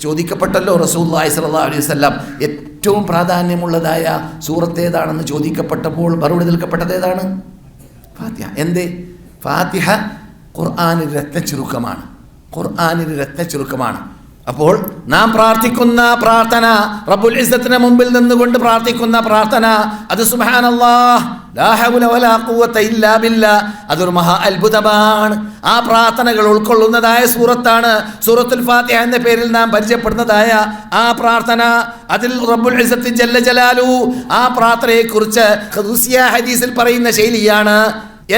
ചോദിക്കപ്പെട്ടല്ലോ റസൂല്ലായി സല്ലാ അലൈഹി വസല്ലം. ഏറ്റവും പ്രാധാന്യമുള്ളതായ സൂറത്ത് ഏതാണെന്ന് ചോദിക്കപ്പെട്ടപ്പോൾ മറുപടി നിൽക്കപ്പെട്ടത് ഏതാണ്? ഫാത്തിഹ. എന്തേ? ഫാത്തിഹ ഖുർആാനിൽ രത്നച്ചുരുക്കമാണ്. ഖുർആാനിൽ രത്നച്ചുരുക്കമാണ്. അപ്പോൾ നാം പ്രാർത്ഥിക്കുന്ന പ്രാർത്ഥന റബ്ബുൽ ഇസ്സത്തിന് മുമ്പിൽ നിന്നുകൊണ്ട് പ്രാർത്ഥിക്കുന്ന പ്രാർത്ഥന അത് സുബ്ഹാനല്ലാഹ് ലാ ഖുവത ഇല്ലാ ബില്ലാ അതൊരു മഹാ അത്ഭുതമാണ്. ആ പ്രാർത്ഥനകൾ ഉൾക്കൊള്ളുന്നതായ സൂറത്താണ്. സൂറത്തുൽ ഫാത്തിഹ എന്ന പേരിൽ നാം പരിചയപ്പെടുന്നതായ ആ പ്രാർത്ഥന അതിൽ റബ്ബുൽ ഇസ്സത്തിൻ ജല്ല ജലാലു ആ പ്രാർത്ഥനയെക്കുറിച്ച് ഹദീസിൽ പറയുന്ന ശൈലിയാണ്.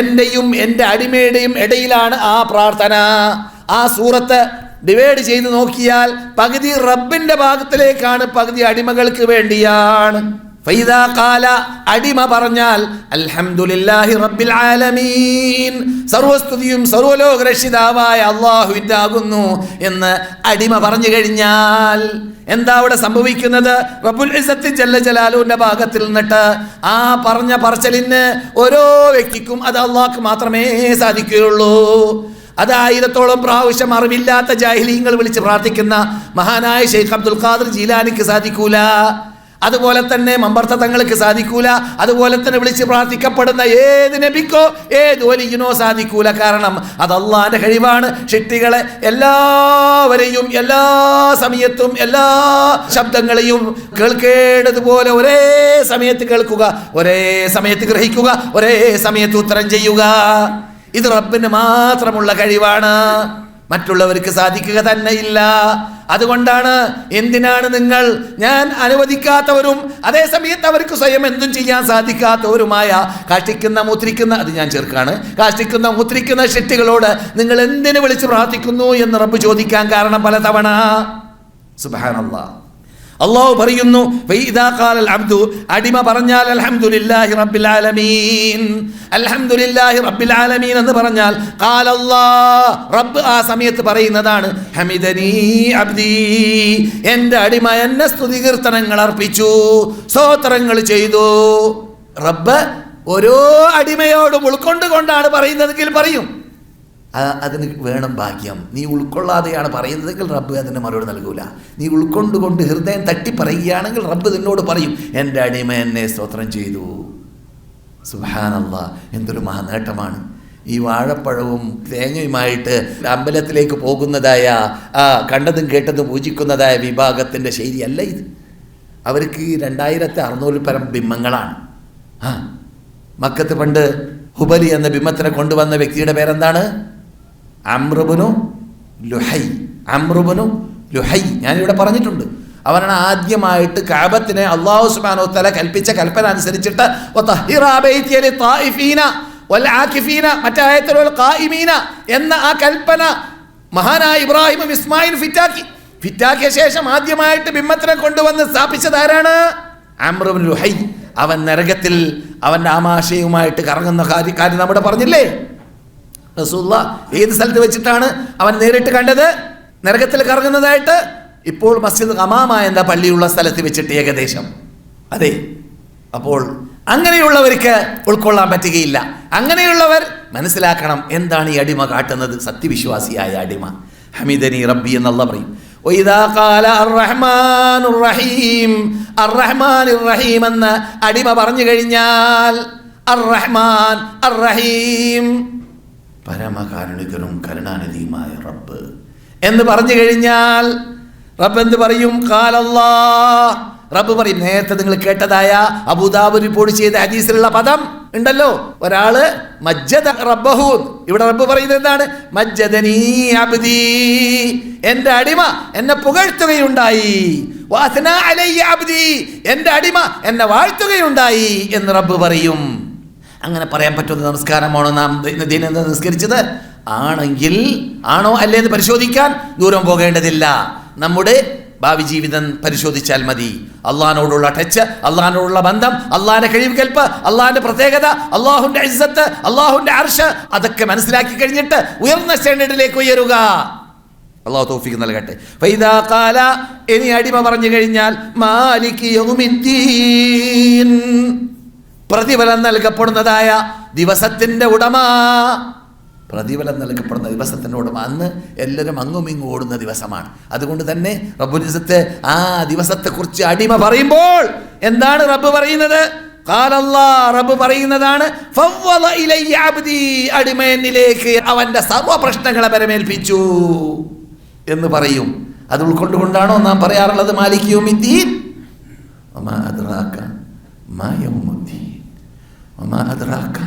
എന്റെയും എന്റെ അടിമയുടെയും ഇടയിലാണ് ആ പ്രാർത്ഥന. ആ സൂറത്ത് ഡിവൈഡ് ചെയ്ത് നോക്കിയാൽ പകുതി റബ്ബിന്റെ ഭാഗത്തിലേക്കാണ് പകുതി അടിമകൾക്ക് വേണ്ടിയാണ്. ഫൈദാ കാല അടിമ പറഞ്ഞാൽ അൽഹംദുലില്ലാഹി റബ്ബിൽ ആലമീൻ. സർവസ്തുതിയും സർവലോക രക്ഷിതാവായ അള്ളാഹുവിന്റെ ആകുന്നു എന്ന് അടിമ പറഞ്ഞു കഴിഞ്ഞാൽ എന്താ അവിടെ സംഭവിക്കുന്നത്? റബ്ബുൽ ഇസത്തി ജല്ല ജലാലുവിന്റെ ഭാഗത്തിൽ നിന്നിട്ട് ആ പറഞ്ഞ പറച്ചലിന് ഓരോ വ്യക്തിക്കും അത് അള്ളാഹ്ക്ക് മാത്രമേ സാധിക്കുകയുള്ളൂ. അത് ആയിരത്തോളം പ്രാവശ്യം അറിവില്ലാത്ത ജാഹിലീങ്ങൾ വിളിച്ച് പ്രാർത്ഥിക്കുന്ന മഹാനായ ഷെയ്ഖ് അബ്ദുൽ ഖാദർ ജീലാനിക്ക് സാധിക്കൂല. അതുപോലെ തന്നെ മമ്പർത്ത തങ്ങൾക്ക് സാധിക്കൂല. അതുപോലെ തന്നെ വിളിച്ച് പ്രാർത്ഥിക്കപ്പെടുന്ന ഏത് നബിക്കോ ഏത് ഒലിയിനോ സാധിക്കൂല. കാരണം അത് അള്ളാന്റെ കഴിവാണ്. ഷിട്ടികളെ എല്ലാവരെയും എല്ലാ സമയത്തും എല്ലാ ശബ്ദങ്ങളെയും കേൾക്കേണ്ടതുപോലെ ഒരേ സമയത്ത് കേൾക്കുക ഒരേ സമയത്ത് ഗ്രഹിക്കുക ഒരേ സമയത്ത് ഉത്തരം ചെയ്യുക. ഇത് റബ്ബിന് മാത്രമുള്ള കഴിവാണ്. മറ്റുള്ളവർക്ക് സാധിക്കുക തന്നെയില്ല അതുകൊണ്ടാണ് എന്തിനാണ് നിങ്ങൾ ഞാൻ അനുവദിക്കാത്തവരും അതേസമയത്ത് അവർക്ക് സ്വയം എന്തും ചെയ്യാൻ സാധിക്കാത്തവരുമായ കാഷ്ടിക്കുന്ന മുദ്രിക്കുന്ന അത് ഞാൻ ചേർക്കാണ് കാഷ്ടിക്കുന്ന മുദ്രിക്കുന്ന ഷെട്ടികളോട് നിങ്ങൾ എന്തിനു വിളിച്ച് പ്രാർത്ഥിക്കുന്നു എന്ന് റബ്ബ് ചോദിക്കാൻ കാരണം പലതവണ? സുബാനല്ലാ അള്ളാഹു പറയുന്നു "ഫൈദാ ഖാലൽ അബ്ദു അടിമ പറഞ്ഞാൽ അൽഹംദുലില്ലാഹി റബ്ബിൽ ആലമീൻ. അൽഹംദുലില്ലാഹി റബ്ബിൽ ആലമീൻ എന്ന് പറഞ്ഞാൽ ഖാലല്ലാഹ് റബ്ബ് ആ സമയത്ത് പറയുന്നതാണ് ഹമിദനി അബ്ദി എന്റെ അടിമ എന്നെ സ്തുതികീർത്തനങ്ങൾ അർപ്പിച്ചു സ്തോത്രങ്ങൾ ചെയ്തു. റബ്ബ് ഓരോ അടിമയോടും ഉൾക്കൊണ്ടുകൊണ്ടാണ് പറയുന്നതെങ്കിൽ പറയും. അതിന് വേണം ഭാഗ്യം. നീ ഉൾക്കൊള്ളാതെയാണ് പറയുന്നതെങ്കിൽ റബ്ബ് അതിന് മറുപടി നൽകൂല. നീ ഉൾക്കൊണ്ടുകൊണ്ട് ഹൃദയം തട്ടി പറയുകയാണെങ്കിൽ റബ്ബ് നിന്നോട് പറയും എന്റെ അടിമ എന്നെ സ്തോത്രം ചെയ്തു. സുഹാനല്ല എന്തൊരു മഹാനേട്ടമാണ്. ഈ വാഴപ്പഴവും തേങ്ങയുമായിട്ട് അമ്പലത്തിലേക്ക് പോകുന്നതായ ആ കണ്ടതും കേട്ടതും പൂജിക്കുന്നതായ വിഭാഗത്തിന്റെ ശൈലിയല്ല ഇത്. അവർക്ക് രണ്ടായിരത്തി അറുന്നൂറിൽ പരം ബിംബങ്ങളാണ്. ആ മക്കത്ത് പണ്ട് ഹുബലി എന്ന ബിംബത്തിനെ കൊണ്ടുവന്ന വ്യക്തിയുടെ പേരെന്താണ്? അമ്രുബുനു ലുഹൈ അമ്രുബുനു ലുഹൈ. ഞാനിവിടെ പറഞ്ഞിട്ടുണ്ട്. അവനാണ് ആദ്യമായിട്ട് കാബത്തിനെ അള്ളാഹു സുബാനോ തല കൽപ്പിച്ച കൽപ്പന അനുസരിച്ചിട്ട് എന്ന ആ കൽപ്പന മഹാനായ ഇബ്രാഹിമും ഇസ്മായിൽ ഫിറ്റാക്കി. ഫിറ്റാക്കിയ ശേഷം ആദ്യമായിട്ട് ബിംബത്തിനെ കൊണ്ടുവന്ന് സ്ഥാപിച്ചത് ആരാണ്? ലുഹൈ. അവൻ നരകത്തിൽ അവന്റെ ആമാശയുമായിട്ട് കറങ്ങുന്ന കാര്യം കാര്യം നമ്മുടെ പറഞ്ഞില്ലേ? റസൂല്ല ഏത് സ്ഥലത്ത് വെച്ചിട്ടാണ് അവൻ നേരിട്ട് കണ്ടത്? നരകത്തിൽ കറങ്ങുന്നതായിട്ട് ഇപ്പോൾ മസ്ജിദ് ഹമാമ എന്ന പള്ളിയുള്ള സ്ഥലത്ത് വെച്ചിട്ട് ഏകദേശം. അതെ. അപ്പോൾ അങ്ങനെയുള്ളവർക്ക് ഉൾക്കൊള്ളാൻ പറ്റുകയില്ല. അങ്ങനെയുള്ളവർ മനസ്സിലാക്കണം എന്താണ് ഈ അടിമ കാട്ടുന്നത്. സത്യവിശ്വാസിയായ അടിമ. ഹമീദനി റബ്ബി എന്നുള്ള പറയും. എന്ന് അടിമ പറഞ്ഞു കഴിഞ്ഞാൽ അർ റഹ്മാൻ അർ റഹീം പരമകാരുണികനും കരുണാനിധിയുമായ റബ്ബ്. എന്ന് പറഞ്ഞു കഴിഞ്ഞാൽ റബ്ബ് എന്ത് പറയും? കാലല്ലാ റബ്ബ് പറയും നേരത്തെ നിങ്ങൾ കേട്ടതായ അബുദാബ് റിപ്പോർട്ട് ചെയ്ത ഹദീസിലുള്ള പദം ഉണ്ടല്ലോ. ഒരാൾ മജ്ജദ റബ്ബഹു. ഇവിടെ റബ്ബ് പറയുന്നത് എന്താണ്? മജ്ജദനീ അബ്ദി. എന്റെ അടിമ എന്നെ പുകഴ്ത്തുകയുണ്ടായി. അബ്ദി. എന്റെ അടിമ എന്നെ വാഴ്ത്തുകയുണ്ടായി എന്ന് റബ്ബ് പറയും. അങ്ങനെ പറയാൻ പറ്റുന്ന നമസ്കാരമാണോ നാം ദിനം നിസ്കരിച്ചത്. ആണെങ്കിൽ ആണോ അല്ലേ എന്ന് പരിശോധിക്കാൻ ദൂരം പോകേണ്ടതില്ല. നമ്മുടെ ഭാവി ജീവിതം പരിശോധിച്ചാൽ മതി. അള്ളഹാനോടുള്ള ടച്ച് അള്ളഹാനോടുള്ള ബന്ധം അള്ളാഹിന്റെ കഴിവ് കൽപ്പ് അള്ളാഹിന്റെ പ്രത്യേകത അള്ളാഹുന്റെ ഇസ്സത്ത് അള്ളാഹുന്റെ അർഷ് അതൊക്കെ മനസ്സിലാക്കി കഴിഞ്ഞിട്ട് ഉയർന്ന സ്റ്റാൻഡേർഡിലേക്ക് ഉയരുക. അള്ളാഹു തോഫിക്ക് നൽകട്ടെ. ഫൈദാ ഖാല ഇനി അടിമ പറഞ്ഞു കഴിഞ്ഞാൽ മാലിക് പ്രതിഫലം നൽകപ്പെടുന്നതായ ദിവസത്തിന്റെ ഉടമ. പ്രതിഫലം നൽകപ്പെടുന്ന ദിവസത്തിന്റെ ഉടമ. അന്ന് എല്ലാവരും അങ്ങും ഇങ്ങും ഓടുന്ന ദിവസമാണ്. അതുകൊണ്ട് തന്നെ റബ്ബുലിസത്ത് ആ ദിവസത്തെക്കുറിച്ച് അടിമ പറയുമ്പോൾ എന്താണ് റബ്ബ് പറയുന്നത്? റബ്ബ് പറയുന്നതാണ് അടിമേനിലേക്ക് അവന്റെ സർവ പ്രശ്നങ്ങളെ പരമേൽപ്പിച്ചു എന്ന് പറയും. അത് ഉൾക്കൊണ്ടുകൊണ്ടാണോ നാം പറയാറുള്ളത് വമാ അദ്റാക മാ യൗമുദ്ദീൻ. വമാ അദ്റാക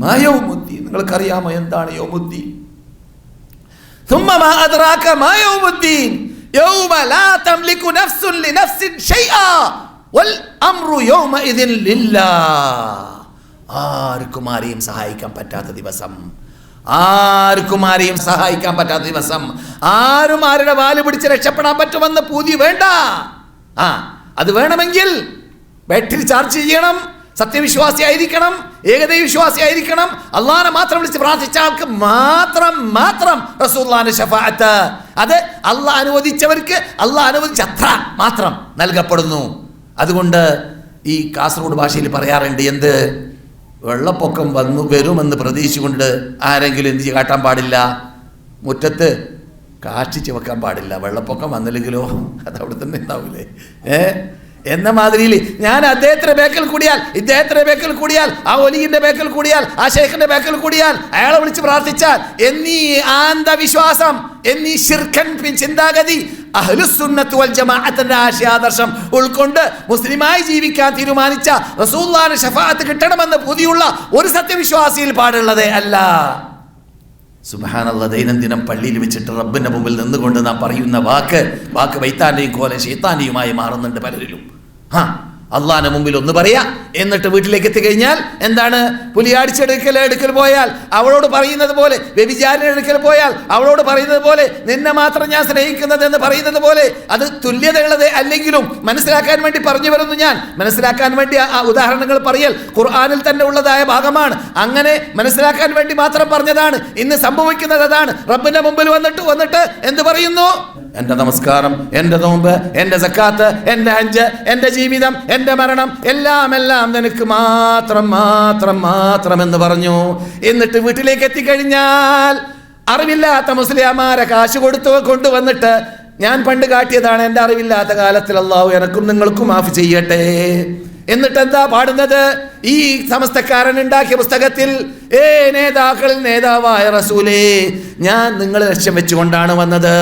മാ യൗമുദ്ദീൻ നിങ്ങൾക്കറിയാമോ എന്താണ് യൗമുദ്ദീൻ ثم ما أدراك ما يوم الدين يوم لا تملك نفس لنفس شيئا والأمر يومئذ لله ആർക്കും ആരെയും സഹായിക്കാൻ പറ്റാത്ത ദിവസം ആർക്കും ആരെയും സഹായിക്കാൻ പറ്റാത്ത ദിവസം ആരും ആരുടെ വാല് പിടിച്ച് രക്ഷപ്പെടാൻ പറ്റുമെന്ന് പൂതി വേണ്ട ആ അത് വേണമെങ്കിൽ ബാറ്ററി ചാർജ് ചെയ്യണം സത്യവിശ്വാസി ആയിരിക്കണം അള്ളാനെ മാത്രം വിളിച്ച് പ്രാർത്ഥിച്ച ആൾക്ക് മാത്രം മാത്രം റസൂല്ലാന്റെ ഷഫാത്ത് അത് അള്ളാഹ് അനുവദിച്ചവർക്ക് അള്ളാഹ് അനുവദിച്ച അത്ര മാത്രം നൽകപ്പെടുന്നു. അതുകൊണ്ട് ഈ കാസർഗോഡ് ഭാഷയിൽ പറയാറുണ്ട് എന്ത്? വെള്ളപ്പൊക്കം വന്നു വരുമെന്ന് പ്രതീക്ഷിച്ചുകൊണ്ട് ആരെങ്കിലും എന്ത് കാട്ടാൻ പാടില്ല. മുറ്റത്ത് കാഷ്ടിച്ച് വെക്കാൻ പാടില്ല. വെള്ളപ്പൊക്കം വന്നില്ലെങ്കിലോ? അത് അവിടെ തന്നെ ഉണ്ടാവില്ലേ? ഏ? എന്ന മാതിരിയിൽ ഞാൻ അദ്ദേഹത്തിന്റെ ബേക്കൽ കൂടിയാൽ ഇദ്ദേഹത്തിന്റെ ബേക്കൽ കൂടിയാൽ ആ ഒലിയുടെ ബേക്കൽ കൂടിയാൽ ആ ഷേഖിന്റെ ബേക്കൽ കൂടിയാൽ അയാളെ വിളിച്ച് പ്രാർത്ഥിച്ചാൽ എന്നീ ആന്തവിശ്വാസം എന്നീ ശിർഖൻ ചിന്താഗതി അഹ്ലുസുന്നത്ത് വൽ ജമാഅത്തിന്റെ ആശയാദർശം ഉൾക്കൊണ്ട് മുസ്ലിമായി ജീവിക്കാൻ തീരുമാനിച്ച റസൂല്ലാന് ഷഫാഅത്ത് കിട്ടണമെന്ന് പുതിയുള്ള ഒരു സത്യവിശ്വാസിയിൽ പാടുള്ളതേ അല്ല. സുബഹാനല്ല ദൈനംദിനം പള്ളിയിൽ വെച്ചിട്ട് റബ്ബിന്റെ മുമ്പിൽ നിന്നുകൊണ്ട് നാം പറയുന്ന വാക്ക് വാക്ക് വൈത്താന്റെയും കോല ശൈത്താന്റെയുമായി മാറുന്നുണ്ട് പലരിലും. ആ അള്ളാന്റെ മുമ്പിൽ ഒന്ന് പറയാ. എന്നിട്ട് വീട്ടിലേക്ക് എത്തിക്കഴിഞ്ഞാൽ എന്താണ്? പുലിയാടിച്ചെടുക്കൽ എടുക്കൽ പോയാൽ അവളോട് പറയുന്നത് പോലെ വ്യഭിചാരൻ എടുക്കൽ പോയാൽ അവളോട് പറയുന്നത് പോലെ നിന്നെ മാത്രം ഞാൻ സ്നേഹിക്കുന്നത് എന്ന് പറയുന്നത് പോലെ അത് തുല്യതയുള്ളത് അല്ലെങ്കിലും മനസ്സിലാക്കാൻ വേണ്ടി പറഞ്ഞു വരുന്നു ഞാൻ. മനസ്സിലാക്കാൻ വേണ്ടി ആ ഉദാഹരണങ്ങൾ പറയൽ ഖുർആാനിൽ തന്നെ ഉള്ളതായ ഭാഗമാണ്. അങ്ങനെ മനസ്സിലാക്കാൻ വേണ്ടി മാത്രം പറഞ്ഞതാണ്. ഇന്ന് സംഭവിക്കുന്നത് അതാണ്. റബ്ബിന്റെ മുമ്പിൽ വന്നിട്ട് വന്നിട്ട് എന്ത് പറയുന്നു? എന്റെ നമസ്കാരം എന്റെ നോമ്പ് എന്റെ സക്കാത്ത് എന്റെ ഹജ്ജ് എന്റെ ജീവിതം എന്റെ മരണം എല്ലാം എല്ലാം നിനക്ക് മാത്രം മാത്രം മാത്രം എന്ന് പറഞ്ഞു. എന്നിട്ട് വീട്ടിലേക്ക് എത്തിക്കഴിഞ്ഞാൽ അറിവില്ലാത്ത മുസ്ലിംമാരെ കാശ് കൊടുത്തു കൊണ്ടുവന്നിട്ട് ഞാൻ പണ്ട് കാട്ടിയതാണ് എന്റെ അറിവില്ലാത്ത കാലത്തിൽ അള്ളാഹു എനക്കും നിങ്ങൾക്കും മാഫ് ചെയ്യട്ടെ. എന്നിട്ട് എന്താ പാടുന്നത്? ഈ സമസ്തക്കാരൻ ഉണ്ടാക്കിയ പുസ്തകത്തിൽ ഏ നേതാക്കളിൽ നേതാവായ റസൂലേ ഞാൻ നിങ്ങൾ ലക്ഷ്യം വെച്ചുകൊണ്ടാണ് വന്നത്.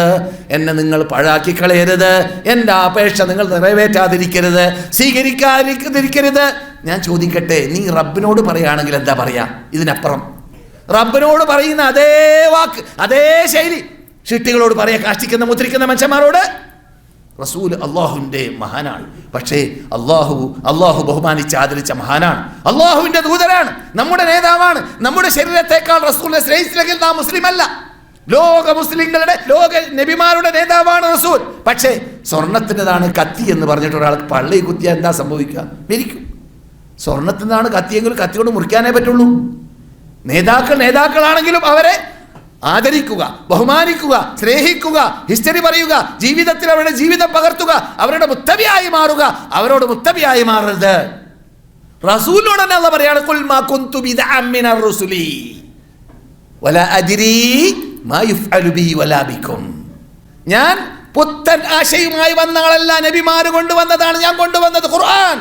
എന്നെ നിങ്ങൾ പഴാക്കി കളയരുത്. എന്റെ അപേക്ഷ നിങ്ങൾ നിറവേറ്റാതിരിക്കരുത്. സ്വീകരിക്കാതിരിക്കരുത്. ഞാൻ ചോദിക്കട്ടെ നീ റബ്ബിനോട് പറയുകയാണെങ്കിൽ എന്താ പറയാ? ഇതിനപ്പുറം. റബ്ബിനോട് പറയുന്ന അതേ വാക്ക് അതേ ശൈലി. ഷിട്ടികളോട് പറയാ കാഷ്ടിക്കുന്ന മുദ്രിക്കുന്ന മനുഷ്യന്മാരോട് റസൂൽ അള്ളാഹുവിന്റെ മഹാനാണ്. പക്ഷേ അള്ളാഹു അള്ളാഹു ബഹുമാനിച്ച് ആദരിച്ച മഹാനാണ്. അള്ളാഹുവിന്റെ ദൂതരാണ് നമ്മുടെ നേതാവാണ് നമ്മുടെ ശരീരത്തെക്കാൾ റസൂലിനെ സ്നേഹിച്ചില്ലെങ്കിൽ നാം മുസ്ലിം അല്ല ലോക മുസ്ലിങ്ങളുടെ ലോക നബിമാരുടെ നേതാവാണ് റസൂൽ. പക്ഷേ സ്വർണത്തിന്റെതാണ് കത്തി എന്ന് പറഞ്ഞിട്ട് ഒരാൾക്ക് പള്ളി കുത്തിയാൽ എന്താ സംഭവിക്കുക? മരിക്കും. സ്വർണത്തിന്റെതാണ് കത്തിയെങ്കിൽ കത്തി കൊണ്ട് മുറിക്കാനേ പറ്റുള്ളൂ. നേതാക്കൾ നേതാക്കളാണെങ്കിലും അവരെ ആദരിക്കുക ബഹുമാനിക്കുക സ്നേഹിക്കുക ഹിസ്റ്ററി പറയുക ജീവിതത്തിൽ അവരുടെ ജീവിതം പകർത്തുക അവരുടെ മുത്തവിയായി മാറുക അവരോട് മുത്തവിയായി മാറരുത്. റസൂലിനോട് തന്നെ അല്ല പറയാണ് "ഖുൽ മാ കുന്തു ബിദ്അൻ മിനർ റുസുലി വലാ അദ്രി മാ യുഫ്അലു ബി വലാ ബിക്കും ഞാൻ പുത്തൻ ആശയുമായി വന്ന ആളല്ല നബിമാര് കൊണ്ടുവന്നതാണ് ഞാൻ കൊണ്ടുവന്നത് ഖുർആൻ.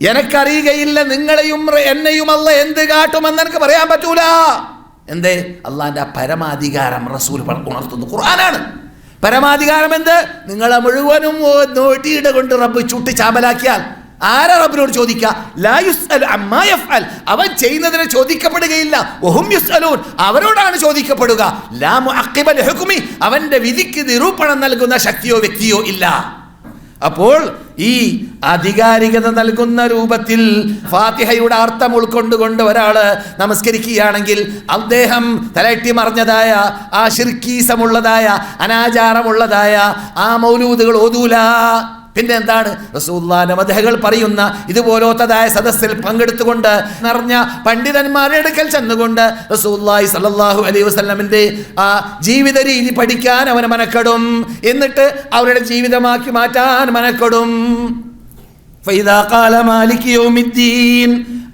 എനിക്കറിയുകയില്ല നിങ്ങളെയും എന്നെയും അല്ല എന്ത് കാട്ടുമെന്ന് എനിക്ക് പറയാൻ പറ്റൂല. എന്തേ? അള്ളാന്റെ ആ പരമാധികാരം റസൂൽ ഉണർത്തുന്നു. ഖുർആനാണ്. പരമാധികാരം എന്ത്? നിങ്ങളെ മുഴുവനും നോട്ടിയുടെ കൊണ്ട് റബ്ബ് ചുട്ടി ചാമ്പലാക്കിയാൽ ആരാ റബ്ബിനോട് ചോദിക്കുക? അവൻ ചെയ്യുന്നതിനെ ചോദിക്കപ്പെടുകയില്ല. യുസ്അലൂൻ. അവരോടാണ് ചോദിക്കപ്പെടുക. ലാ മുഅഖിബ ലിഹുക്മി. അവന്റെ വിധിക്ക് നിരൂപണം നൽകുന്ന ശക്തിയോ വ്യക്തിയോ ഇല്ല. അപ്പോൾ ഈ ആധികാരികത നൽകുന്ന രൂപത്തിൽ ഫാത്തിഹയുടെ അർത്ഥം ഉൾക്കൊണ്ടുകൊണ്ട് ഒരാൾ നമസ്കരിക്കുകയാണെങ്കിൽ അദ്ദേഹം തലട്ടി മറിഞ്ഞതായ ആ ഷിർക്കീസമുള്ളതായ അനാചാരമുള്ളതായ ആ മൗലൂദുകൾ ഓതൂല. പിന്നെ എന്താണ് റസൂല്ലാന്റെ മതഹകൾ പറയുന്ന ഇതുപോലത്തതായ സദസ്സിൽ പങ്കെടുത്തുകൊണ്ട് നിറഞ്ഞ പണ്ഡിതന്മാരുടെ അടുക്കൽ ചെന്നുകൊണ്ട് റസൂല്ലായി സലല്ലാഹു അലൈഹി വസ്ലമിന്റെ ആ ജീവിത രീതി പഠിക്കാൻ അവന് മനക്കെടും. എന്നിട്ട് അവരുടെ ജീവിതമാക്കി മാറ്റാൻ മനക്കെടും.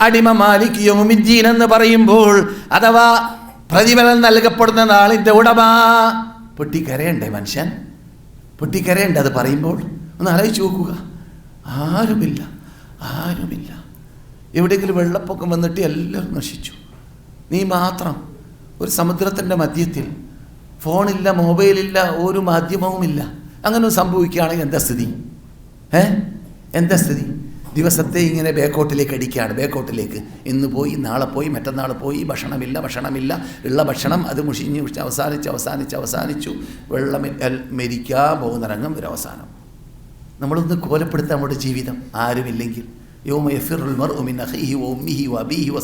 അടിമ മാലിക് യൗമിദ്ദീൻ എന്ന് പറയുമ്പോൾ അഥവാ പ്രതിഫലം നൽകപ്പെടുന്ന നാളിന്റെ ഉടമ. പൊട്ടിക്കരയണ്ടേ മനുഷ്യൻ? പൊട്ടിക്കരയണ്ടേ അത് പറയുമ്പോൾ? ഒന്ന് ആലോചിച്ച് നോക്കുക. ആരുമില്ല ആരുമില്ല. എവിടെയെങ്കിലും വെള്ളപ്പൊക്കം വന്നിട്ട് എല്ലാവരും നശിച്ചു. നീ മാത്രം ഒരു സമുദ്രത്തിന്റെ മധ്യത്തിൽ ഫോണില്ല മൊബൈലില്ല ഒരു മാധ്യമവുമില്ല. അങ്ങനെ സംഭവിക്കുകയാണെങ്കിൽ എന്താ സ്ഥിതി? ഏ? എന്താ സ്ഥിതി? ദിവസത്തെ ഇങ്ങനെ ബേക്കോട്ടിലേക്ക് അടിക്കുകയാണ് ബേക്കോട്ടിലേക്ക് ഇന്ന് പോയി നാളെ പോയി മറ്റന്നാൾ പോയി ഭക്ഷണമില്ല ഭക്ഷണമില്ല. ഉള്ള ഭക്ഷണം അത് മുഷിഞ്ഞ് അവസാനിച്ച് അവസാനിച്ച് അവസാനിച്ചു. വെള്ളം മരിക്കാൻ പോകുന്നിറങ്ങും ഒരു അവസാനം. നമ്മളൊന്ന് കോലപ്പെടുത്താം നമ്മുടെ ജീവിതം. ആരുമില്ലെങ്കിൽ. യോമ യഫിറുൽ മർഉ മിൻ അഖീഹി വ ഉമ്മിഹി വ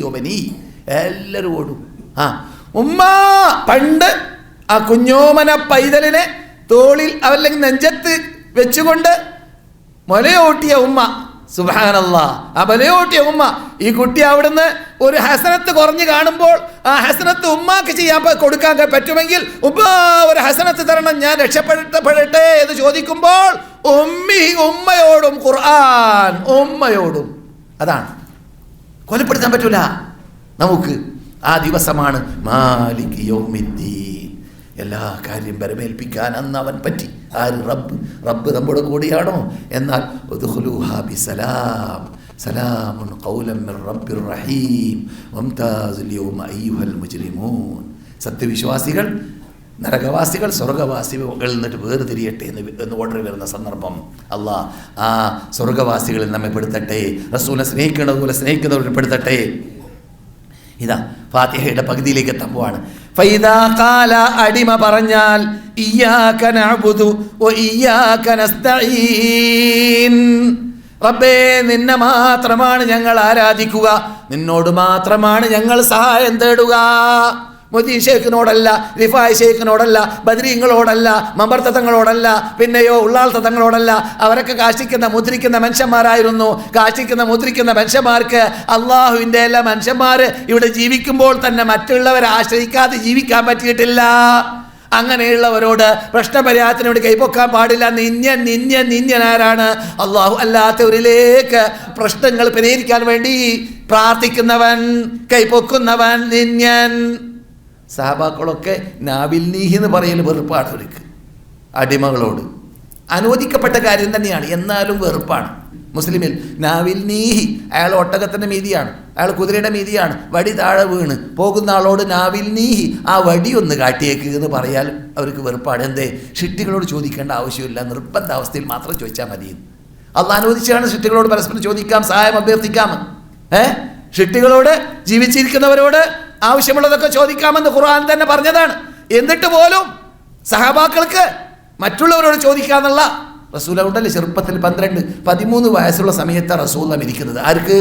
വ ബനീഹി. എല്ലാവരും ഓടും. ആ. ഉമ്മ! പണ്ട് ആ കുഞ്ഞോമന പൈതലിനെ തോളിൽ അല്ലെങ്കിൽ നെഞ്ചത്ത് വെച്ചുകൊണ്ട് മുലയോട്ടിയ ഉമ്മ. സുഹാനല്ല ആ മുലയോട്ടിയ ഉമ്മ. ഈ കുട്ടി അവിടുന്ന് ഒരു ഹസനത്ത് കുറഞ്ഞു കാണുമ്പോൾ ആ ഹസനത്ത് ഉമ്മാക്ക് ചെയ്യാൻ കൊടുക്കാൻ പറ്റുമെങ്കിൽ ഉമ്മ ഒരു ഹസനത്ത് തരണം ഞാൻ രക്ഷപ്പെടുത്തപ്പെടട്ടെ എന്ന് ചോദിക്കുമ്പോൾ ഉമ്മി ഉമ്മയോടും ഖുർആൻ ഉമ്മയോടും. അതാണ്. കൊലപ്പെടുത്താൻ പറ്റൂല. നമുക്ക് ആ ദിവസമാണ് മാലിക് എല്ലാ കാര്യം വരമേൽപ്പിക്കാൻ അന്ന് അവൻ പറ്റി. ആര്? റബ്ബ്. റബ്ബ് നമ്മുടെ കൂടിയാണോ? എന്നാൽ സലാം സലാമുൻ മിർ റഹീം. യൗമ മുജ്രിമൂൻ സത്യവിശ്വാസികൾ നരകവാസികൾ സ്വർഗവാസികളിൽ നിന്നിട്ട് വേർതിരിയട്ടെ എന്ന് എന്ന് ഓർഡർ വരുന്ന സന്ദർഭം. അള്ളാഹ് ആ സ്വർഗവാസികളിൽ നമ്മെ പെടുത്തട്ടെ. റസൂലെ സ്നേഹിക്കുന്നതുപോലെ സ്നേഹിക്കുന്നവരെ പെടുത്തട്ടെ. ഇതാ ഫാത്തിഹയുടെ പകുതിയിലേക്ക് എത്തുമ്പോഴാണ് ഫൈദാ ഖാല അടിമ പറഞ്ഞാൽ ഇയ്യാക നഅബുദു വ ഇയ്യാക റബ്ബേ നിന്നെ മാത്രമാണ് ഞങ്ങൾ ആരാധിക്കുക. നിന്നോട് മാത്രമാണ് ഞങ്ങൾ സഹായം തേടുക. മൊദീൻ ഷേഖിനോടല്ല റിഫായ് ഷേഖിനോടല്ല ബദ്രീങ്ങളോടല്ല മമ്പർത്തങ്ങളോടല്ല പിന്നെയോ ഉള്ളാൾ തങ്ങളോടല്ല അവരൊക്കെ കാശിക്കുന്ന മുദ്രിക്കുന്ന മനുഷ്യന്മാരായിരുന്നു. കാശിക്കുന്ന മുദ്രിക്കുന്ന മനുഷ്യന്മാർക്ക് അള്ളാഹുവിന്റെ എല്ലാ മനുഷ്യന്മാർ ഇവിടെ ജീവിക്കുമ്പോൾ തന്നെ മറ്റുള്ളവരെ ആശ്രയിക്കാതെ ജീവിക്കാൻ പറ്റിയിട്ടില്ല. അങ്ങനെയുള്ളവരോട് പ്രശ്നപരിഹാരത്തിന് വേണ്ടി കൈപ്പൊക്കാൻ പാടില്ല. നിന്യൻ നിന്യൻ നിന്യനാരാണ് അള്ളാഹു അല്ലാത്തവരിലേക്ക് പ്രശ്നങ്ങൾ പരിഹരിക്കാൻ വേണ്ടി പ്രാർത്ഥിക്കുന്നവൻ കൈപ്പൊക്കുന്നവൻ നിന്യൻ. സഹബാക്കളൊക്കെ നാവിൽ നീഹി എന്ന് പറയൽ വെറുപ്പാണ് അവർക്ക്. അടിമകളോട്. അനുവദിക്കപ്പെട്ട കാര്യം തന്നെയാണ്. എന്നാലും വെറുപ്പാണ്. മുസ്ലിമിൽ നാവിൽ നീഹി. അയാൾ ഒട്ടകത്തിന്റെ മീതിയാണ്. അയാൾ കുതിരയുടെ മീതിയാണ്. വടി താഴെ വീണ്. പോകുന്ന ആളോട് നാവിൽ നീഹി. ആ വടി ഒന്ന് കാട്ടിയേക്ക് എന്ന് പറയാൻ അവർക്ക് വെറുപ്പാണ്. എന്തേ? ഷിട്ടികളോട് ചോദിക്കേണ്ട ആവശ്യമില്ല. നിർബന്ധ അവസ്ഥയിൽ മാത്രം ചോദിച്ചാൽ മതി. അത് അനുവദിച്ചാണ് ഷിട്ടികളോട് പരസ്പരം ചോദിക്കാം സഹായം അഭ്യർത്ഥിക്കാം. ഏ? ഷിട്ടികളോട് ജീവിച്ചിരിക്കുന്നവരോട് ആവശ്യമുള്ളതൊക്കെ ചോദിക്കാമെന്ന് ഖുർആൻ തന്നെ പറഞ്ഞതാണ്. എന്നിട്ട് പോലും സഹബാക്കൾക്ക് മറ്റുള്ളവരോട് ചോദിക്കാന്നുള്ള റസൂല ഉണ്ടല്ലേ ചെറുപ്പത്തിൽ പന്ത്രണ്ട് പതിമൂന്ന് വയസ്സുള്ള സമയത്താണ് റസൂല ഇരിക്കുന്നത് ആർക്ക്?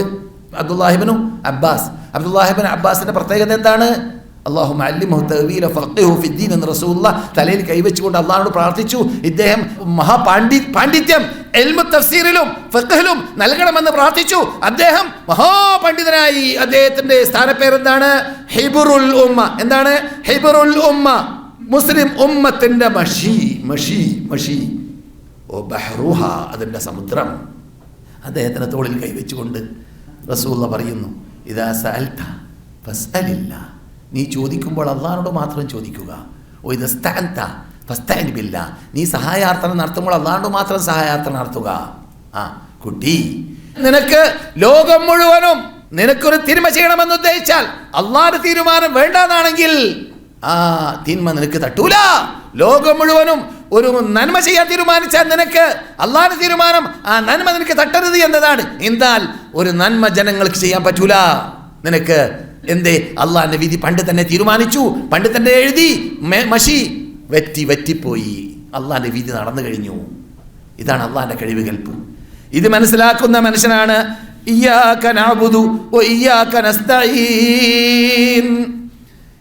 അബ്ദുല്ലാഹിബിനും അബ്ബാസ്. അബ്ദുല്ലാഹിബിൻ അബ്ബാസിന്റെ പ്രത്യേകത എന്താണ്? അള്ളാഹു ഫിദ്ദീൻ എന്ന് റസൂല്ല തലയിൽ കൈവച്ചുകൊണ്ട് അള്ളാഹിനോട് പ്രാർത്ഥിച്ചു. ഇദ്ദേഹം മഹാപാണ്ഡി പാണ്ഡിത്യം എൽമു തഫ്സീറിലും ഫഖഹിലും നൽകണമെന്ന് പ്രാർത്ഥിച്ചു. അദ്ദേഹം മഹാപണ്ഡിതനായി. അദ്ദേഹത്തിന്റെ സ്ഥാനപ്പേരെന്താണ്? ഹിബുറുൽ ഉമ്മ. എന്താണ്? ഹിബുറുൽ ഉമ്മ. മുസ്ലിം ഉമ്മത്തിന്റെ മഷി മഷി മഷി. ഓ ബഹ്റുഹ അതിന്റെ സമുദ്രം. അദ്ദേഹത്തിന്റെ തോളിൽ കൈവച്ചുകൊണ്ട് റസൂള്ള പറയുന്നു ഇതാ സഅൽത ഫസ്അലില്ല. നീ ചോദിക്കുമ്പോൾ അള്ളാഹിനോട് മാത്രം ചോദിക്കുക. ഓ ഇത് സ്ഥാൻത ഫസ്താൻ നീ സഹായാർത്ഥന നടത്തുമ്പോൾ അള്ളാഹിനോട് മാത്രം സഹായാർത്ഥന നടത്തുക. ആ കുട്ടി നിനക്ക് ലോകം മുഴുവനും നിനക്കൊരു തിന്മ ചെയ്യണമെന്ന് ഉദ്ദേശിച്ചാൽ അള്ളാന്റെ തീരുമാനം വേണ്ടാന്നാണെങ്കിൽ ആ തിന്മ നിനക്ക് തട്ടൂല. ലോകം മുഴുവനും ഒരു നന്മ ചെയ്യാൻ തീരുമാനിച്ചാൽ നിനക്ക് അള്ളാഹിന്റെ തീരുമാനം ആ നന്മ നിനക്ക് തട്ടരുത് എന്നതാണ്. എന്നാൽ ഒരു നന്മ ജനങ്ങൾക്ക് ചെയ്യാൻ പറ്റൂല. നിനക്ക് എന്തേ? അള്ളാഹിന്റെ വിധി പണ്ട് തന്നെ തീരുമാനിച്ചു. പണ്ട് തന്നെ എഴുതി. മഷി. വറ്റി വറ്റിപ്പോയി. അള്ളാഹിന്റെ വിധി നടന്നു കഴിഞ്ഞു. ഇതാണ് അള്ളാഹിന്റെ കഴിവ് കൽപ്പ് ഇത് മനസ്സിലാക്കുന്ന മനുഷ്യനാണ്. ഇയ്യാക നഅ്ബുദു വ ഇയ്യാക നസ്തഈൻ.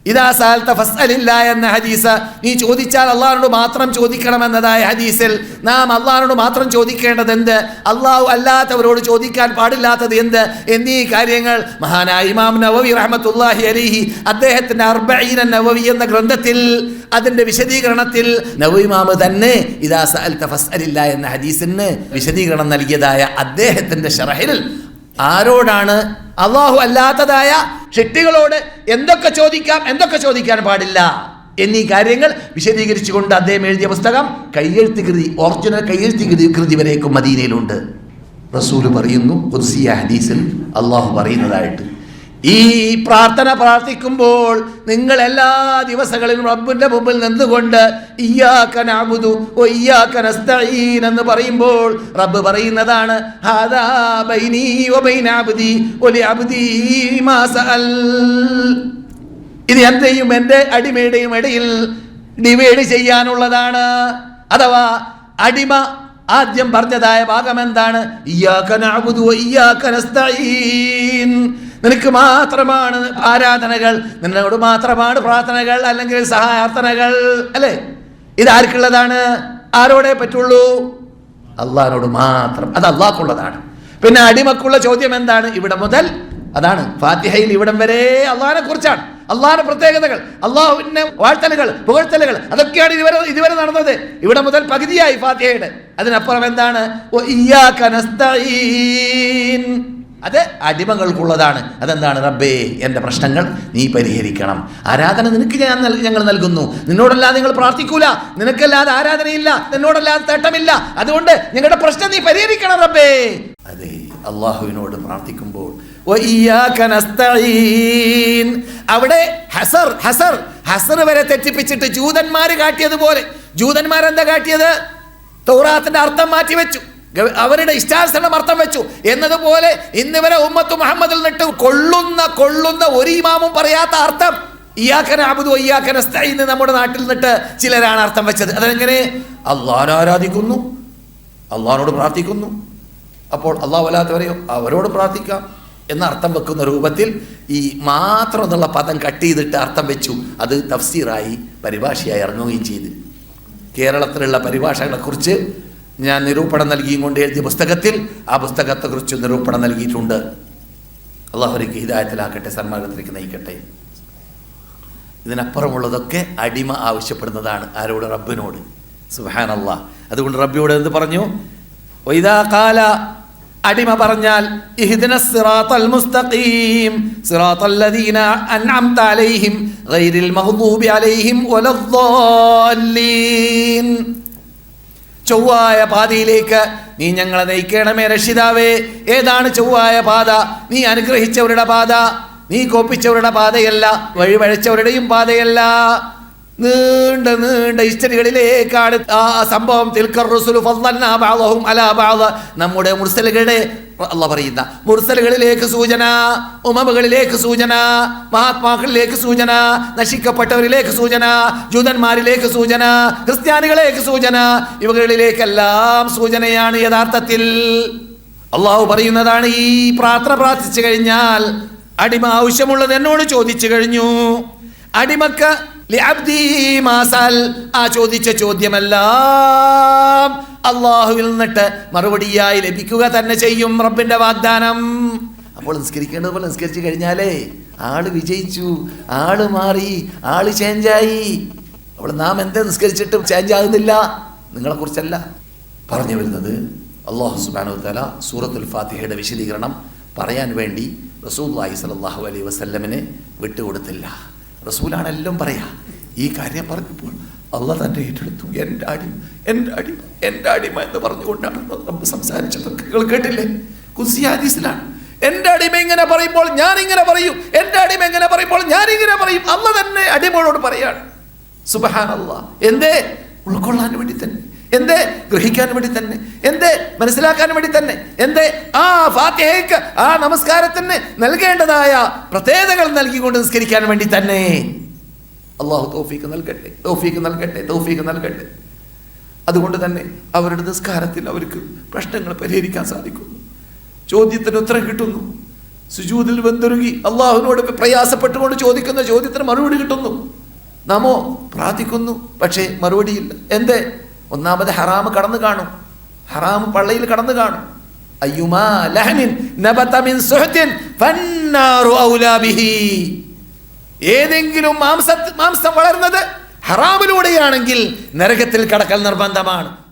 ഇതാ സാൽത്ത ഫസ്അലില്ല എന്ന ഹദീസ് നീ ചോദിച്ചാൽ അള്ളാഹിനോട് മാത്രം ചോദിക്കണമെന്നതായ ഹദീസിൽ നാം അള്ളാഹിനോട് മാത്രം ചോദിക്കേണ്ടത് എന്ത് അള്ളാഹു അല്ലാത്തവരോട് ചോദിക്കാൻ പാടില്ലാത്തത് എന്ത്? എന്നീ കാര്യങ്ങൾ മഹാനായ ഇമാം നവവി റഹമത്തുല്ലാഹി അലിഹി അദ്ദേഹത്തിന്റെ അർബഈന നവവി എന്ന ഗ്രന്ഥത്തിൽ അതിന്റെ വിശദീകരണത്തിൽ നവഇമാമ് തന്നെ ഇതാ സാൽത്ത ഫസ്അലില്ല എന്ന ഹദീസിന് വിശദീകരണം നൽകിയതായ അദ്ദേഹത്തിന്റെ ഷറഹിൽ ആരോടാണ് അള്ളാഹു അല്ലാത്തതായ ശക്തികളോട് എന്തൊക്കെ ചോദിക്കാം എന്തൊക്കെ ചോദിക്കാൻ പാടില്ല? എന്നീ കാര്യങ്ങൾ വിശദീകരിച്ചുകൊണ്ട് അദ്ദേഹം എഴുതിയ പുസ്തകം കയ്യെഴുത്ത് കൃതി ഒറിജിനൽ കയ്യെഴുത്ത് കൃതി കൃതി വരേക്കും മദീനയിലുണ്ട്. റസൂൽ പറയുന്നു ഹദീസിൽ അള്ളാഹു പറയുന്നതായിട്ട്. ഈ പ്രാർത്ഥന പ്രാർത്ഥിക്കുമ്പോൾ നിങ്ങൾ എല്ലാ ദിവസങ്ങളിലും റബ്ബിന്റെ മുമ്പിൽ നിന്നുകൊണ്ട് ഇയ്യാക ഓ വ ഇയ്യാക നസ്തഈൻ എന്ന് പറയുമ്പോൾ റബ്ബ് പറയുന്നതാണ് ഹാദാ ബൈനീ വ മാ സഅൽ. ഇത് എന്റെയും എന്റെ അടിമയുടെയും ഇടയിൽ ഡിവൈഡ് ചെയ്യാനുള്ളതാണ്. അഥവാ അടിമ ആദ്യം പറഞ്ഞതായ ഭാഗം എന്താണ് നിനക്ക് മാത്രമാണ് ആരാധനകൾ നിന്നോട് മാത്രമാണ് പ്രാർത്ഥനകൾ അല്ലെങ്കിൽ സഹായാർത്ഥനകൾ അല്ലേ? ഇത് ആർക്കുള്ളതാണ്? ആരോടെ പറ്റുള്ളൂ? അള്ളാഹിനോട് മാത്രം. അത് അള്ളാഹ്ക്കുള്ളതാണ്. പിന്നെ അടിമക്കുള്ള ചോദ്യം എന്താണ്? ഇവിടെ മുതൽ അതാണ്. ഫാത്തിഹയിൽ ഇവിടം വരെ അള്ളാഹിനെ കുറിച്ചാണ്. അള്ളാഹിന്റെ പ്രത്യേകതകൾ അള്ളാഹുവിന്റെ വാഴ്ത്തലുകൾ പുകഴ്ത്തലുകൾ അതൊക്കെയാണ് ഇതുവരെ ഇതുവരെ നടന്നത്. ഇവിടെ മുതൽ പകുതിയായി ഫാത്തിഹയുടെ. അതിനപ്പുറം എന്താണ്? ഓ ഇയ്യാക നസ്തഈൻ." അത് അടിമകൾക്കുള്ളതാണ്. അതെന്താണ് റബ്ബേ? എന്റെ പ്രശ്നങ്ങൾ നീ പരിഹരിക്കണം. ആരാധന നിനക്ക് ഞാൻ ഞങ്ങൾ നൽകുന്നു. നിന്നോടല്ലാതെ നിങ്ങൾ പ്രാർത്ഥിക്കൂല. നിനക്കല്ലാതെ ആരാധനയില്ല. നിന്നോടല്ലാതെ തേട്ടമില്ല. അതുകൊണ്ട് ഞങ്ങളുടെ പ്രശ്നം നീ പരിഹരിക്കണം റബ്ബേ. അതെ അള്ളാഹുവിനോട് പ്രാർത്ഥിക്കുമ്പോൾ. അവിടെ ഹസർ ഹസർ ഹസർ വരെ തെറ്റിപ്പിച്ചിട്ട് ജൂതന്മാര് കാട്ടിയതുപോലെ. ജൂതന്മാരെന്താ കാട്ടിയത്? തൗറാത്തിന്റെ അർത്ഥം മാറ്റി വെച്ചു അവരുടെ ഇഷ്ടാനുസരണം അർത്ഥം വെച്ചു. എന്നതുപോലെ ഇന്നിവരെ ഉമ്മത്ത് മുഹമ്മദിൽ നിട്ട് കൊള്ളുന്ന കൊള്ളുന്ന ഒരു ഇമാമും പറയാത്ത അർത്ഥം ഇയാക്കന അബുദു ഇയാക്കന എന്ന് നമ്മുടെ നാട്ടിൽ നിന്നിട്ട് ചിലരാണ് അർത്ഥം വെച്ചത്. അതെങ്ങനെ? അള്ളാഹനെ ആരാധിക്കുന്നു. അള്ളാഹിനോട് പ്രാർത്ഥിക്കുന്നു. അപ്പോൾ അള്ളാഹു അല്ലാത്തവരെയോ അവരോട് പ്രാർത്ഥിക്കാം എന്ന അർത്ഥം വെക്കുന്ന രൂപത്തിൽ ഈ മാത്രം എന്നുള്ള പദം കട്ട് ചെയ്തിട്ട് അർത്ഥം വെച്ചു. അത് തഫ്സീറായി പരിഭാഷയായി ഇറങ്ങുകയും ചെയ്തു. കേരളത്തിലുള്ള പരിഭാഷകളെക്കുറിച്ച് ഞാൻ നിരൂപണം നൽകിയും കൊണ്ട് എഴുതിയ പുസ്തകത്തിൽ ആ പുസ്തകത്തെക്കുറിച്ച് നിരൂപണം നൽകിയിട്ടുണ്ട്. അള്ളാഹുലേക്ക് ഹിതായത്തിലാക്കട്ടെ സന്മാർഗത്തിലേക്ക് നയിക്കട്ടെ. ഇതിനപ്പുറമുള്ളതൊക്കെ അടിമ ആവശ്യപ്പെടുന്നതാണ് ആരോട്? റബ്ബിനോട്. സുഹാൻ അള്ളാഹ് അതുകൊണ്ട് റബ്ബിയോട് എന്ത് പറഞ്ഞു? വൈദാ കാല അടിമ പറഞ്ഞാൽ അലൈഹിം അലൈഹിം ചൊവ്വായ പാതയിലേക്ക് നീ ഞങ്ങളെ നയിക്കണമേ രക്ഷിതാവേ. ഏതാണ് ചൊവ്വായ പാത? നീ അനുഗ്രഹിച്ചവരുടെ പാത. നീ കോപ്പിച്ചവരുടെ പാതയല്ല വഴിവഴച്ചവരുടെയും പാതയല്ല. നീണ്ട നീണ്ട ഹിസ്റ്ററികളിലേക്കാണ് ആ സംഭവം നമ്മുടെ മുർസലുകളുടെ അല്ല പറയുന്ന മുർസലുകളിലേക്ക് സൂചന ഉമമുകളിലേക്ക് സൂചന മഹാത്മാക്കളിലേക്ക് സൂചന നശിക്കപ്പെട്ടവരിലേക്ക് സൂചന ജൂതന്മാരിലേക്ക് സൂചന ക്രിസ്ത്യാനികളിലേക്ക് സൂചന ഇവകളിലേക്കെല്ലാം സൂചനയാണ് യഥാർത്ഥത്തിൽ. അള്ളാഹു പറയുന്നതാണ് ഈ പ്രാർത്ഥന പ്രാർത്ഥിച്ചു കഴിഞ്ഞാൽ അടിമ ആവശ്യമുള്ളത് എന്നോട് ചോദിച്ചു കഴിഞ്ഞു. അടിമക്ക് ആ ചോദിച്ച ചോദ്യമെല്ലാം അള്ളാഹുവിൽ നിന്നിട്ട് മറുപടിയായി ലഭിക്കുക തന്നെ ചെയ്യും റബ്ബിന്റെ വാഗ്ദാനം. അപ്പോൾ നിസ്കരിക്കേണ്ടത് പോലെ നിസ്കരിച്ചു കഴിഞ്ഞാലേ ആൾ വിജയിച്ചു ആൾ മാറി ആൾ ചേഞ്ചായി അപ്പോൾ നാം എന്തേ നിസ്കരിച്ചിട്ടും ചേഞ്ച് ആകുന്നില്ല. നിങ്ങളെ കുറിച്ചല്ല പറഞ്ഞു വരുന്നത്. അള്ളാഹു സുബാനു സൂറത്തുൽ ഫാത്തിഹയുടെ വിശദീകരണം പറയാൻ വേണ്ടി റസൂദ് സലാഹു അലൈഹി വസല്ലമിനെ വിട്ടുകൊടുത്തില്ല. റസൂലാണ് എല്ലാം പറയാ ഈ കാര്യം പറഞ്ഞപ്പോൾ അള്ള തന്നെ ഏറ്റെടുത്തു. എന്റെ അടിമ എന്റെ അടിമ എന്റെ അടിമ എന്ന് പറഞ്ഞുകൊണ്ടാണ് നമ്മൾ സംസാരിച്ചതൊക്കെ നിങ്ങൾ കേട്ടില്ലേ? കുസി ഹദീസിലാണ് എന്റെ അടിമ ഇങ്ങനെ പറയുമ്പോൾ ഞാൻ ഇങ്ങനെ പറയും എന്റെ അടിമ ഇങ്ങനെ പറയുമ്പോൾ ഞാൻ ഇങ്ങനെ പറയും. അള്ള തന്നെ അടിമയോട് പറയാണ്. സുബഹാൻ എന്തേ? ഉൾക്കൊള്ളാൻ വേണ്ടി തന്നെ. എന്തേ ഗ്രഹിക്കാൻ വേണ്ടി തന്നെ? എന്തേ മനസ്സിലാക്കാൻ വേണ്ടി തന്നെ? എന്തേ ആ ഫാത്തിഹയ്ക്ക് ആ നമസ്കാരത്തിന് നൽകേണ്ടതായ പ്രത്യേകതകൾ നൽകിക്കൊണ്ട് നിസ്കരിക്കാൻ വേണ്ടി തന്നെ? അള്ളാഹു തോഫീക്ക് നൽകട്ടെ തോഫീക്ക് നൽകട്ടെ തോഫീക്ക് നൽകട്ടെ. അതുകൊണ്ട് തന്നെ അവരുടെ നിസ്കാരത്തിൽ അവർക്ക് പ്രശ്നങ്ങൾ പരിഹരിക്കാൻ സാധിക്കുന്നു. ചോദ്യത്തിന് ഉത്തരം കിട്ടുന്നു. സുജൂതിൽ വെന്തുരുകി അള്ളാഹുവിനോട് പ്രയാസപ്പെട്ടുകൊണ്ട് ചോദിക്കുന്ന ചോദ്യത്തിന് മറുപടി കിട്ടുന്നു. നാമോ പ്രാർത്ഥിക്കുന്നു പക്ഷേ മറുപടിയില്ല. എന്തേ? ഒന്നാമത് ഹറാമ് കടന്നു കാണും. ഹറാമ് പള്ളയിൽ കടന്നു കാണും. ഏതെങ്കിലും മാംസം മാംസം വളർന്നത് ഹറാമിലൂടെയാണെങ്കിൽ നരകത്തിൽ കടക്കൽ നിർബന്ധമാണ്.